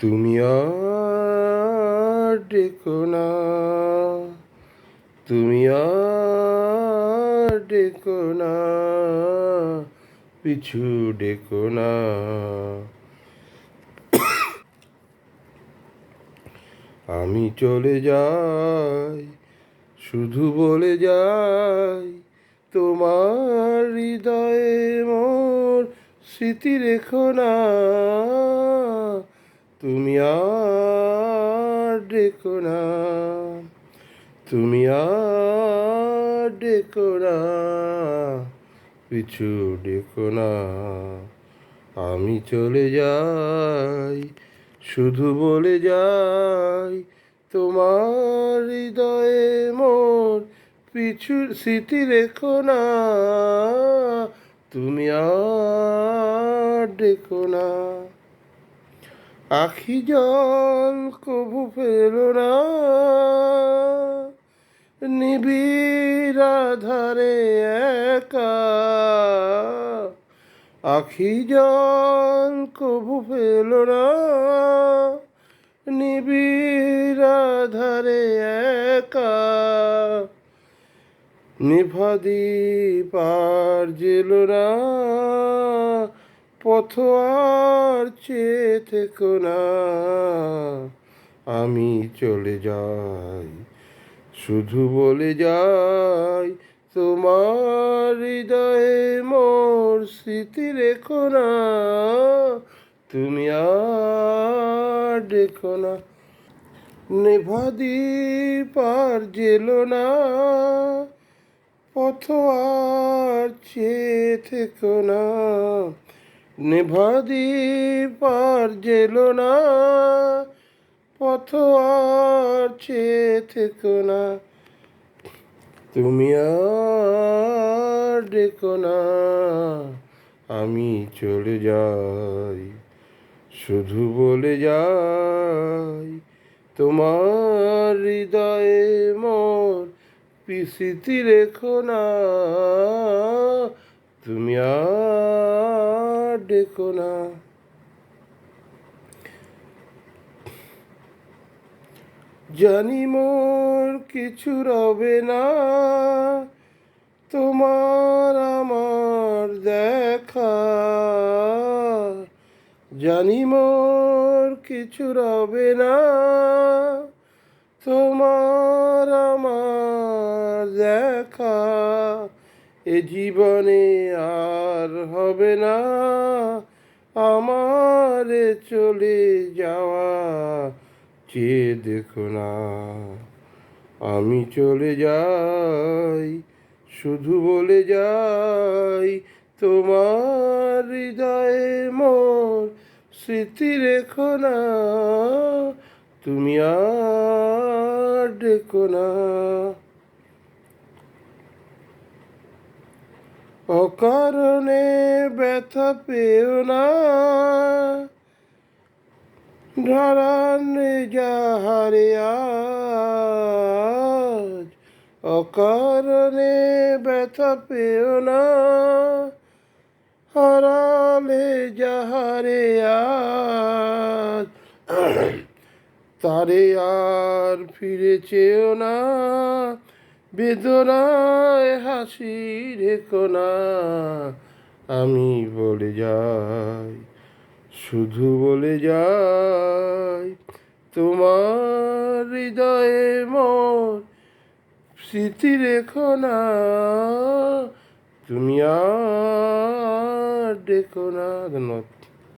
তুমি ডেকো না, তুমি আর ডেকো না, পিছু ডেকো না। আমি চলে যাই, শুধু বলে যাই, তোমার হৃদয়ে মোর স্মৃতি রেখো না। তুমি আর ডেকো না, তুমি আর ডেকো না পিছু ডেকো না। আমি চলে যাই, শুধু বলে যাই, তোমার হৃদয়ে মোর পিছু স্মৃতি রেখো না, তুমি আর ডেকো না। আখি জল কবু ফেলো না। নিবিড় ধারে একা। আখি জল কবু ফেলো না। নিবিড় ধারে একা। নিভাদি পার জেল না। পথ আর চেয়ে থেকো না। আমি চলে যাই, শুধু বলে যাই, তোমার হৃদয়ে মোর স্মৃতি রেখো না। তুমি আর দেখো না। নেভাদি পার জেলো না। পথ আর চেয়ে থেকো না। নেভাদি পার জেলো না, পথ আর চেয়ে না। তুমি আর ডেকো না, আমি চলে যাই, শুধু বলে যাই। তোমার হৃদয়ে মোর পিসিতি রেখো না, তুমি আর ডেকো না। জানি মোর কিছু রবে না, তোমার আমার দেখা। জানি মোর কিছু রবে না, তোমার আমার দেখা। এ জীবনে আর হবে না। আমার চলে যাওয়া চেয়ে দেখো না। আমি চলে যাই, শুধু বলে যাই, তোমার হৃদয়ে মোর স্মৃতি রেখো না। তুমি আর ডেকো না। অকারণে ব্যথা পেও না। ধরান যাহারে আজ অকারণে ব্যথা পেও না। হারালে যাহারে তারে আর ফিরে চেও না। বেদনায় হাসি রেখো না আমি বলে যাই, শুধু বলে যাই, তোমার হৃদয়ে মোর স্মৃতি রেখো না তুমি আর ডেকো না, ধন্যবাদ।